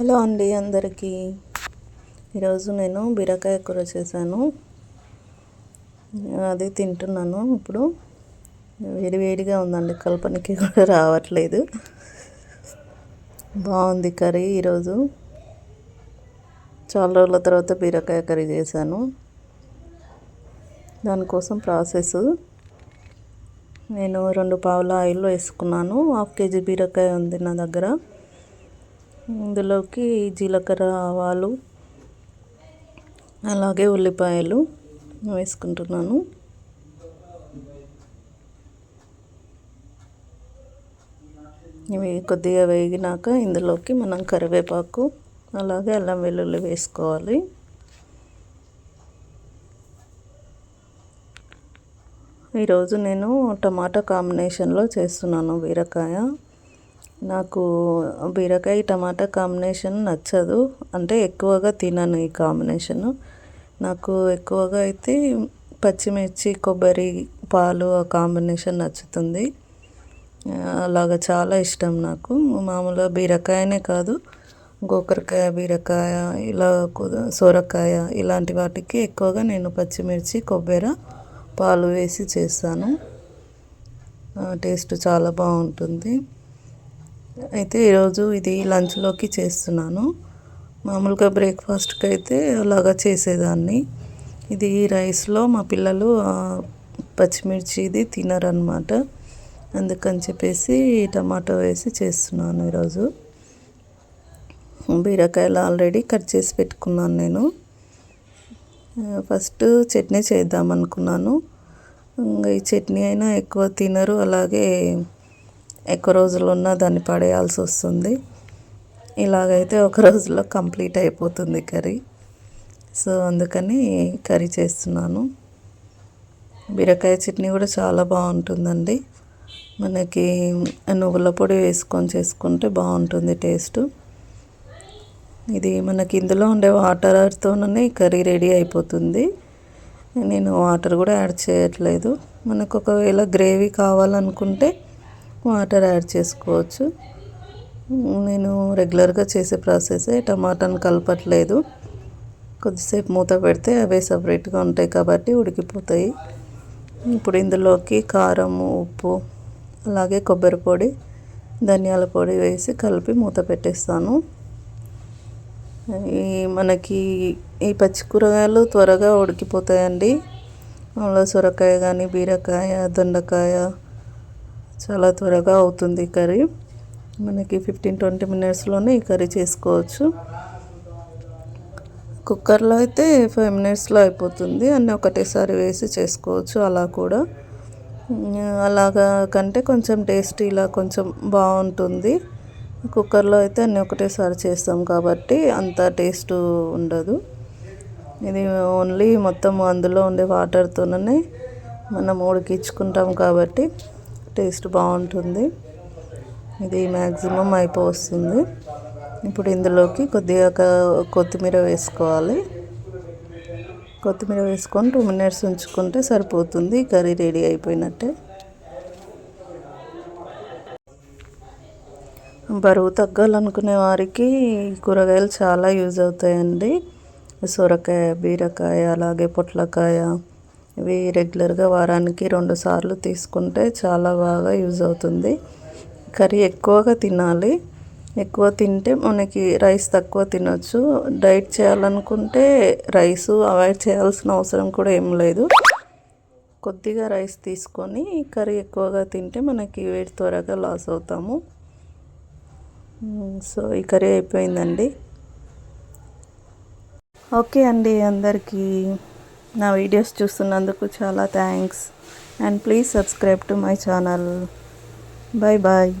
Hello అండి అందరికీ. ఈరోజు నేను బీరకాయ కూర చేశాను. అది తింటున్నాను ఇప్పుడు. వేడి వేడిగా ఉందండి కల్పనకి కూడా రావట్లేదు. బాగుంది కర్రీ ఈరోజు. చాలా రోజుల తర్వాత బీరకాయ కర్రీ చేశాను. దానికోసం ప్రాసెస్. నేను రెండు పావుల ఆయిల్ వేసుకున్నాను. హాఫ్ కేజీ బీరకాయ ఉంది నా దగ్గర. ఇందులోకి జీలకర్ర ఆవాలు అలాగే ఉల్లిపాయలు వేసుకుంటున్నాను. ఇవి కొద్దిగా వేగినాక ఇందులోకి మనం కరివేపాకు అలాగే అల్లం వెల్లుల్లి వేసుకోవాలి. ఈరోజు నేను టమాటా కాంబినేషన్లో చేస్తున్నాను బీరకాయ. నాకు బీరకాయ టమాటా కాంబినేషన్ నచ్చదు. అంటే ఎక్కువగా తినను ఈ కాంబినేషను నాకు ఎక్కువగా అయితే పచ్చిమిర్చి కొబ్బరి పాలు ఆ కాంబినేషన్ నచ్చుతుంది. అలాగ చాలా ఇష్టం నాకు. మామూలుగా బీరకాయనే కాదు గోకరకాయ బీరకాయ ఇలా సొరకాయ ఇలాంటి వాటికి ఎక్కువగా నేను పచ్చిమిర్చి కొబ్బరి పాలు వేసి చేస్తాను. టేస్ట్ చాలా బాగుంటుంది. అయితే ఈరోజు ఇది లంచ్లోకి చేస్తున్నాను. మామూలుగా బ్రేక్ఫాస్ట్కి అయితే అలాగా చేసేదాన్ని. ఇది రైస్లో మా పిల్లలు పచ్చిమిర్చి ఇది తినరనమాట అందుకని చెప్పేసి టమాటో వేసి చేస్తున్నాను ఈరోజు. బీరకాయలు ఆల్రెడీ కట్ చేసి పెట్టుకున్నాను నేను. ఫస్ట్ చట్నీ చేద్దాం అనుకున్నాను ఈ చట్నీ అయినా ఎక్కువ తినరు అలాగే ఎక్కువ రోజులు ఉన్నా దాన్ని పడేయాల్సి వస్తుంది. ఇలాగైతే ఒక రోజులో కంప్లీట్ అయిపోతుంది కర్రీ. సో అందుకని కర్రీ చేస్తున్నాను. బీరకాయ చట్నీ కూడా చాలా బాగుంటుందండి. మనకి నువ్వుల పొడి వేసుకొని చేసుకుంటే బాగుంటుంది టేస్ట్. ఇది మనకి ఇందులో ఉండే వాటర్తోనే కర్రీ రెడీ అయిపోతుంది. నేను వాటర్ కూడా యాడ్ చేయట్లేదు. మనకు ఒకవేళ గ్రేవీ కావాలనుకుంటే వాటర్ యాడ్ చేసుకోవచ్చు. నేను రెగ్యులర్గా చేసే ప్రాసెసే. టమాటాను కలపట్లేదు. కొద్దిసేపు మూత పెడితే అవే సపరేట్గా ఉంటాయి కాబట్టి ఉడికిపోతాయి. ఇప్పుడు ఇందులోకి కారం ఉప్పు అలాగే కొబ్బరి పొడి ధనియాల పొడి వేసి కలిపి మూత పెట్టేస్తాను. ఈ మనకి ఈ పచ్చి కూరగాయలు త్వరగా ఉడికిపోతాయండి. అందులో సొరకాయ కానీ బీరకాయ దొండకాయ చాలా త్వరగా అవుతుంది కర్రీ. మనకి ఫిఫ్టీన్ ట్వంటీ మినిట్స్లోనే ఈ కర్రీ చేసుకోవచ్చు. కుక్కర్లో అయితే ఫైవ్ మినిట్స్లో అయిపోతుంది. అన్నీ ఒకటేసారి వేసి చేసుకోవచ్చు అలా కూడా. అలాగా కంటే కొంచెం టేస్ట్ ఇలా కొంచెం బాగుంటుంది. కుక్కర్లో అయితే అన్నీ ఒకటేసారి చేస్తాం కాబట్టి అంత టేస్ట్ ఉండదు. ఇది ఓన్లీ మొత్తం అందులో ఉండే వాటర్తోనే మనం ఉడికించుకుంటాం కాబట్టి టేస్ట్ బాగుంటుంది. ఇది మ్యాక్సిమం అయిపోతుంది ఇప్పుడు ఇందులోకి కొద్దిగా కొత్తిమీర వేసుకోవాలి. కొత్తిమీర వేసుకొని టూ మినిట్స్ ఉంచుకుంటే సరిపోతుంది. కర్రీ రెడీ అయిపోయినట్టే. బరువు తగ్గాలనుకునే వారికి కూరగాయలు చాలా యూజ్ అవుతాయండి. సొరకాయ బీరకాయ అలాగే పొట్లకాయ ఇవి రెగ్యులర్గా వారానికి రెండు సార్లు తీసుకుంటే చాలా బాగా యూజ్ అవుతుంది. కర్రీ ఎక్కువగా తినాలి. ఎక్కువ తింటే మనకి రైస్ తక్కువ తినొచ్చు. డైట్ చేయాలనుకుంటే రైస్ అవాయిడ్ చేయాల్సిన అవసరం కూడా ఏం లేదు. కొద్దిగా రైస్ తీసుకొని కర్రీ ఎక్కువగా తింటే మనకి వెయిట్ త్వరగా లాస్ అవుతాము. సో ఈ కర్రీ అయిపోయిందండి. ఓకే అండి అందరికీ. నా వీడియోస్ చూస్తున్నందుకు చాలా thanks. And please subscribe to my channel. Bye bye.